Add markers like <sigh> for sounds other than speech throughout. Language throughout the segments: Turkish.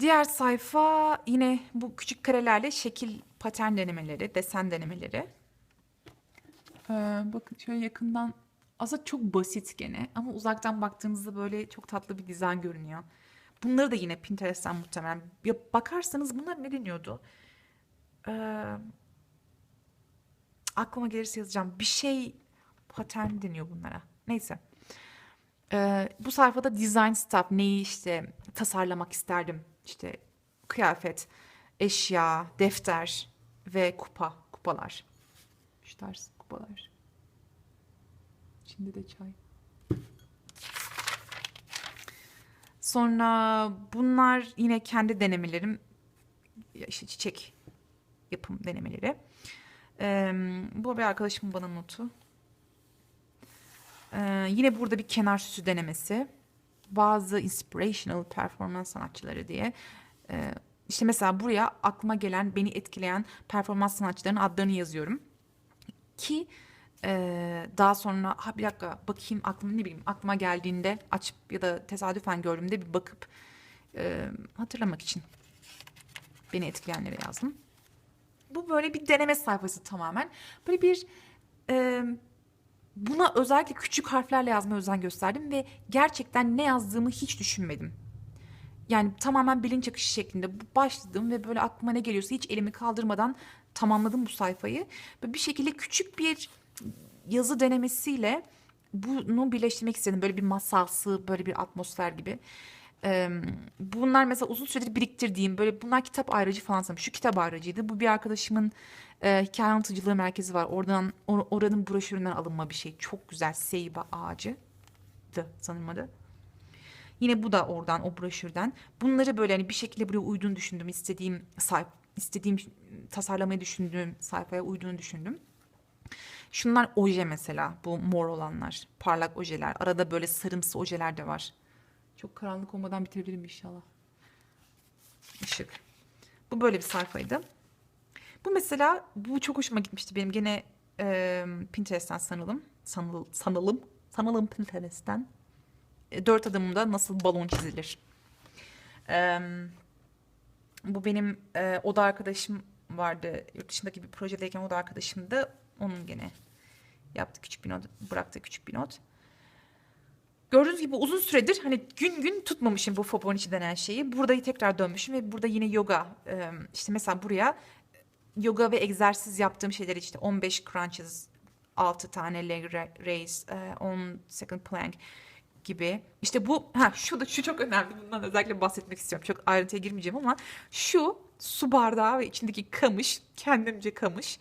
Diğer sayfa yine bu küçük karelerle şekil patern denemeleri, desen denemeleri. Ee, bakın şöyle yakından aslında çok basit gene ama uzaktan baktığınızda böyle çok tatlı bir dizayn görünüyor. Bunları da yine Pinterest'ten muhtemelen ya bakarsanız bunlar ne deniyordu? Ee, aklıma gelirse yazacağım. Bir şey patern deniyor bunlara. Neyse. Ee, bu sayfada design stuff neyi işte tasarlamak isterdim. İşte kıyafet, eşya, defter ve kupa, kupalar. Şu tarz kupalar. Şimdi de çay. Sonra bunlar yine kendi denemelerim. İşte çiçek yapım denemeleri. Ee, bu bir arkadaşımın bana notu. Ee, yine burada bir kenar süsü denemesi. Bazı inspirational performans sanatçıları diye. Ee, işte mesela buraya aklıma gelen, beni etkileyen performans sanatçılarının adlarını yazıyorum. Ki e, daha sonra ha bir dakika bakayım aklıma ne bileyim aklıma geldiğinde açıp ya da tesadüfen gördüğümde bir bakıp e, hatırlamak için beni etkileyenleri yazdım. Bu böyle bir deneme sayfası tamamen. Böyle bir e, buna özellikle küçük harflerle yazmaya özen gösterdim ve gerçekten ne yazdığımı hiç düşünmedim. Yani tamamen bilinç akışı şeklinde başladım ve böyle aklıma ne geliyorsa hiç elimi kaldırmadan tamamladım bu sayfayı. Ve bir şekilde küçük bir yazı denemesiyle bunu birleştirmek istedim. Böyle bir masalsı, böyle bir atmosfer gibi. Ee, bunlar mesela uzun süredir biriktirdiğim böyle bunlar kitap ayrıcı falan sanırım. Şu kitap ayrıcıydı. Bu bir arkadaşımın e, hikaye anlatıcılığı merkezi var. Oradan or- oranın broşüründen alınma bir şey. Çok güzel Seyba ağacı sanırım adı. Yine bu da oradan o broşürden. Bunları böyle hani bir şekilde buraya uyduğunu düşündüm. istediğim sayfa istediğim tasarlamayı düşündüğüm sayfaya uyduğunu düşündüm. Şunlar oje mesela. Bu mor olanlar. Parlak ojeler. Arada böyle sarımsı ojeler de var. Çok karanlık olmadan bitirebilirim inşallah. Işık. Bu böyle bir sayfaydı. Bu mesela bu çok hoşuma gitmişti benim gene e, Pinterest'ten sanalım. Sanıl, sanalım. Sanalım Pinterest'ten. E, dört adımda nasıl balon çizilir. E, bu benim e, oda arkadaşım vardı. Yurt dışındaki bir projedeyken oda arkadaşımdı. Onun gene yaptı küçük bir not, bıraktı küçük bir not. Gördüğünüz gibi uzun süredir hani gün gün tutmamışım bu Fibonacci denen şeyi. Burada tekrar dönmüşüm ve burada yine yoga işte mesela buraya yoga ve egzersiz yaptığım şeyler işte 15 crunches, 6 tane leg raise, 10 second plank gibi. İşte bu ha şu da şu çok önemli. Bundan özellikle bahsetmek istiyorum. Çok ayrıntıya girmeyeceğim ama şu su bardağı ve içindeki kamış, kendimce kamış.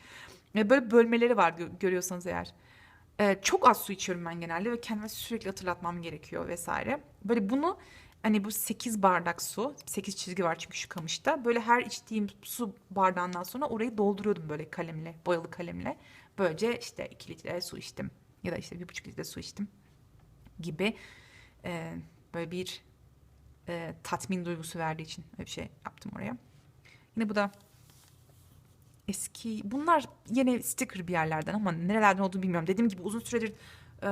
Böyle bölmeleri var görüyorsanız eğer. Ee, çok az su içiyorum ben genelde ve kendime sürekli hatırlatmam gerekiyor vesaire. Böyle bunu hani bu 8 bardak su, 8 çizgi var çünkü şu kamışta. Böyle her içtiğim su bardağından sonra orayı dolduruyordum böyle kalemle, boyalı kalemle. Böylece işte 2 litre su içtim ya da işte 1,5 litre su içtim gibi e, böyle bir e, tatmin duygusu verdiği için öyle bir şey yaptım oraya. Yine bu da eski bunlar yine sticker bir yerlerden ama nerelerden olduğunu bilmiyorum. Dediğim gibi uzun süredir e,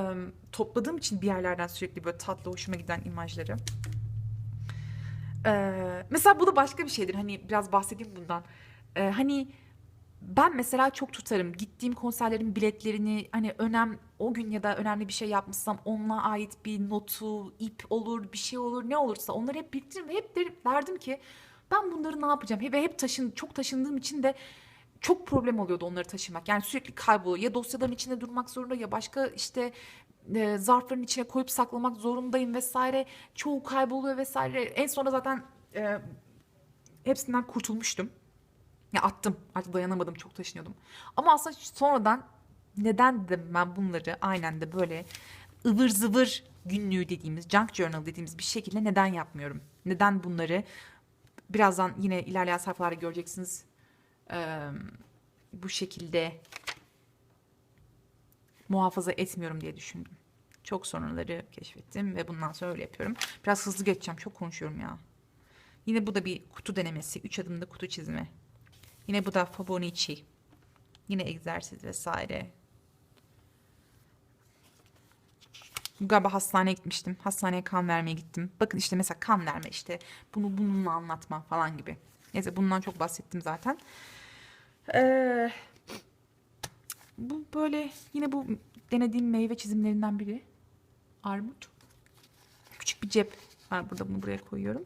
topladığım için bir yerlerden sürekli böyle tatlı hoşuma giden imajları. E, mesela bu da başka bir şeydir. Hani biraz bahsedeyim bundan. E, hani ben mesela çok tutarım. Gittiğim konserlerin biletlerini hani önem o gün ya da önemli bir şey yapmışsam onunla ait bir notu, ip olur, bir şey olur, ne olursa onları hep biriktiririm hep derdim ki ben bunları ne yapacağım? Ve hep taşın çok taşındığım için de çok problem oluyordu onları taşımak. Yani sürekli kayboluyor. Ya dosyaların içinde durmak zorunda ya başka işte e, zarfların içine koyup saklamak zorundayım vesaire. Çoğu kayboluyor vesaire. En sonunda zaten e, hepsinden kurtulmuştum. Ya attım. Artık dayanamadım. Çok taşınıyordum. Ama aslında sonradan neden de ben bunları aynen de böyle ıvır zıvır günlüğü dediğimiz, junk journal dediğimiz bir şekilde neden yapmıyorum? Neden bunları birazdan yine ilerleyen sayfalarda göreceksiniz bu şekilde muhafaza etmiyorum diye düşündüm. Çok sorunları keşfettim ve bundan sonra öyle yapıyorum. Biraz hızlı geçeceğim. Çok konuşuyorum ya. Yine bu da bir kutu denemesi. Üç adımda kutu çizimi. Yine bu da Fibonacci. Yine egzersiz vesaire. Galiba hastaneye gitmiştim. Hastaneye kan vermeye gittim. Bakın işte mesela kan verme işte bunu bununla anlatma falan gibi. Neyse bundan çok bahsettim zaten. Ee, bu böyle yine bu denediğim meyve çizimlerinden biri. Armut. Küçük bir cep var burada bunu buraya koyuyorum.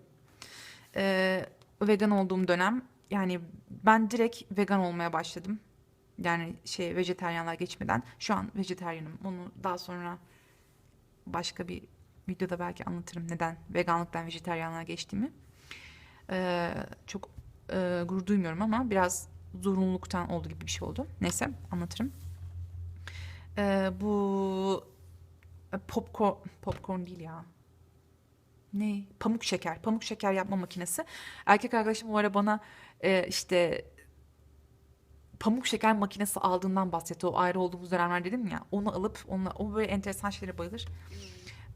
Ee, vegan olduğum dönem yani ben direkt vegan olmaya başladım. Yani şey vejeteryanlığa geçmeden şu an vejeteryanım. Onu daha sonra başka bir videoda belki anlatırım neden veganlıktan vejeteryanlığa geçtiğimi. Ee, çok e, gurur duymuyorum ama biraz zorunluluktan olduğu gibi bir şey oldu. Neyse anlatırım. Ee, bu e, popcorn, popcorn değil ya. Ne? Pamuk şeker. Pamuk şeker yapma makinesi. Erkek arkadaşım o ara bana e, işte pamuk şeker makinesi aldığından bahsetti. O ayrı olduğumuz dönemler dedim ya. Onu alıp onunla o böyle enteresan şeylere bayılır.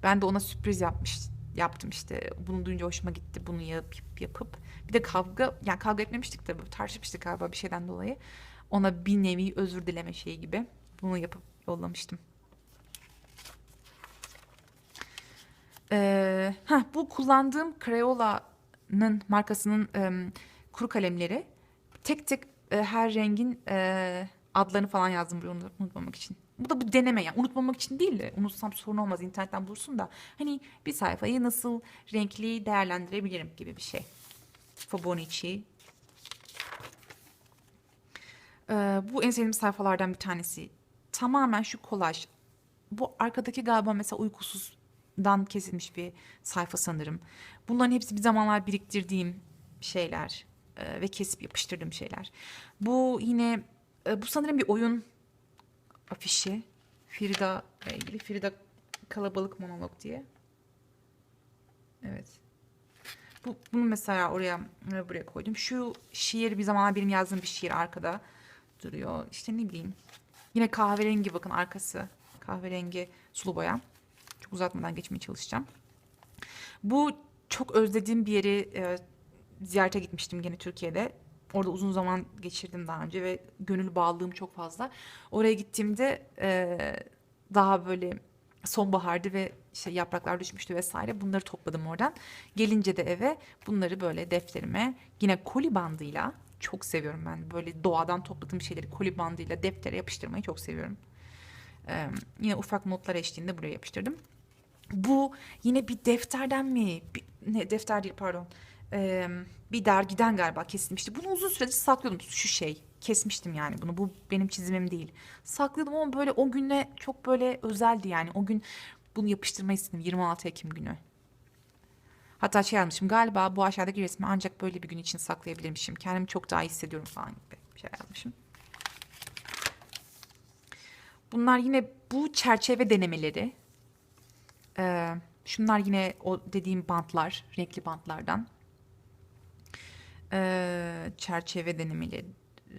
Ben de ona sürpriz yapmış yaptım işte. Bunu duyunca hoşuma gitti. Bunu yapıp yapıp bir de kavga yani kavga etmemiştik de tartışmıştık galiba bir şeyden dolayı. Ona bir nevi özür dileme şeyi gibi bunu yapıp yollamıştım. Ee, heh, bu kullandığım Crayola'nın markasının em, kuru kalemleri tek tek e, her rengin e, adlarını falan yazdım unut- unutmamak için. Bu da bu deneme yani unutmamak için değil de unutsam sorun olmaz internetten bulursun da hani bir sayfayı nasıl renkli değerlendirebilirim gibi bir şey. Fibonacci. Ee, bu en sevdiğim sayfalardan bir tanesi. Tamamen şu kolaj. Bu arkadaki galiba mesela uykusuzdan kesilmiş bir sayfa sanırım. Bunların hepsi bir zamanlar biriktirdiğim şeyler e, ve kesip yapıştırdığım şeyler. Bu yine e, bu sanırım bir oyun afişi. Frida ile ilgili. Frida kalabalık monolog diye. Evet. Bu, bunu mesela oraya buraya koydum. Şu şiir bir zamanlar benim yazdığım bir şiir arkada duruyor. İşte ne bileyim. Yine kahverengi bakın arkası. Kahverengi sulu boya. Çok uzatmadan geçmeye çalışacağım. Bu çok özlediğim bir yeri e, ziyarete gitmiştim gene Türkiye'de. Orada uzun zaman geçirdim daha önce ve gönül bağlılığım çok fazla. Oraya gittiğimde e, daha böyle sonbahardı ve işte yapraklar düşmüştü vesaire. Bunları topladım oradan. Gelince de eve bunları böyle defterime yine koli bandıyla çok seviyorum ben. Böyle doğadan topladığım şeyleri koli bandıyla deftere yapıştırmayı çok seviyorum. E, yine ufak notlar eşliğinde buraya yapıştırdım. Bu yine bir defterden mi? Bir- ne defter değil pardon. Ee, bir dergiden galiba kesilmişti. Bunu uzun süredir saklıyordum. Şu şey kesmiştim yani bunu. Bu benim çizimim değil. Saklıyordum ama böyle o güne çok böyle özeldi yani. O gün bunu yapıştırmayı istedim 26 Ekim günü. Hatta şey yazmışım galiba bu aşağıdaki resmi ancak böyle bir gün için saklayabilirmişim. Kendimi çok daha iyi hissediyorum falan gibi bir şey yazmışım. Bunlar yine bu çerçeve denemeleri. Ee, şunlar yine o dediğim bantlar, renkli bantlardan. Ee, çerçeve denemeleri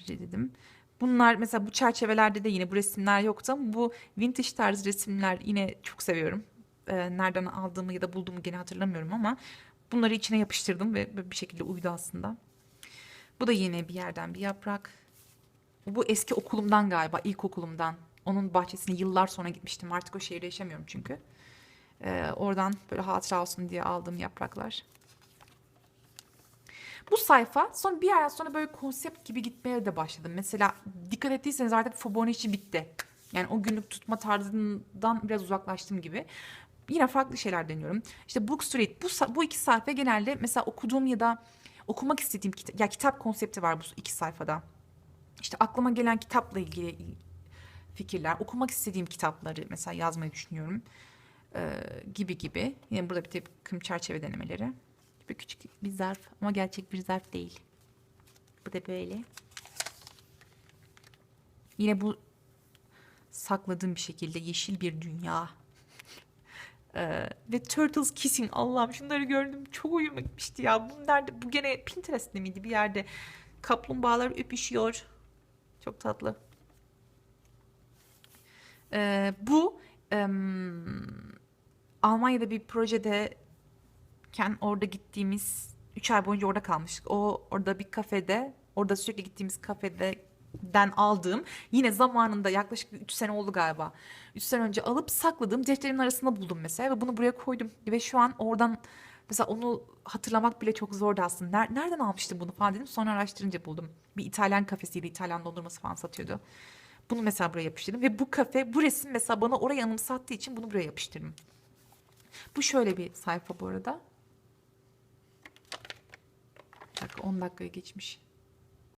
dedim. Bunlar mesela bu çerçevelerde de yine bu resimler yoktu ama bu vintage tarz resimler yine çok seviyorum. Ee, nereden aldığımı ya da bulduğumu gene hatırlamıyorum ama bunları içine yapıştırdım ve bir şekilde uydu aslında. Bu da yine bir yerden bir yaprak. Bu eski okulumdan galiba, ilkokulumdan. Onun bahçesine yıllar sonra gitmiştim. Artık o şehirde yaşamıyorum çünkü. Ee, oradan böyle hatıra olsun diye aldığım yapraklar. Bu sayfa sonra bir yerden sonra böyle konsept gibi gitmeye de başladım. Mesela dikkat ettiyseniz artık Fibonacci bitti. Yani o günlük tutma tarzından biraz uzaklaştım gibi. Yine farklı şeyler deniyorum. İşte Book Street bu, bu iki sayfa genelde mesela okuduğum ya da okumak istediğim kitap, ya kitap konsepti var bu iki sayfada. İşte aklıma gelen kitapla ilgili fikirler, okumak istediğim kitapları mesela yazmayı düşünüyorum. Ee, gibi gibi. Yine burada bir takım çerçeve denemeleri. Bir küçük bir zarf ama gerçek bir zarf değil. Bu da böyle. Yine bu sakladığım bir şekilde yeşil bir dünya. <laughs> Ee, ve Turtles Kissing Allah'ım şunları gördüm çok uyuma gitmişti ya. Bu nerede? Bu gene Pinterest'te miydi bir yerde? Kaplumbağalar öpüşüyor. Çok tatlı. Ee, bu em, Almanya'da bir projedeyken orada gittiğimiz 3 ay boyunca orada kalmıştık. O orada bir kafede, orada sürekli gittiğimiz kafede den aldığım yine zamanında yaklaşık 3 sene oldu galiba. 3 sene önce alıp sakladığım defterimin arasında buldum mesela ve bunu buraya koydum. Ve şu an oradan mesela onu hatırlamak bile çok zordu aslında. Ner- nereden almıştım bunu falan dedim. Sonra araştırınca buldum. Bir İtalyan kafesiydi. İtalyan dondurması falan satıyordu. Bunu mesela buraya yapıştırdım. Ve bu kafe bu resim mesela bana orayı anımsattığı için bunu buraya yapıştırdım. Bu şöyle bir sayfa bu arada. Bir dakika 10 dakikaya geçmiş.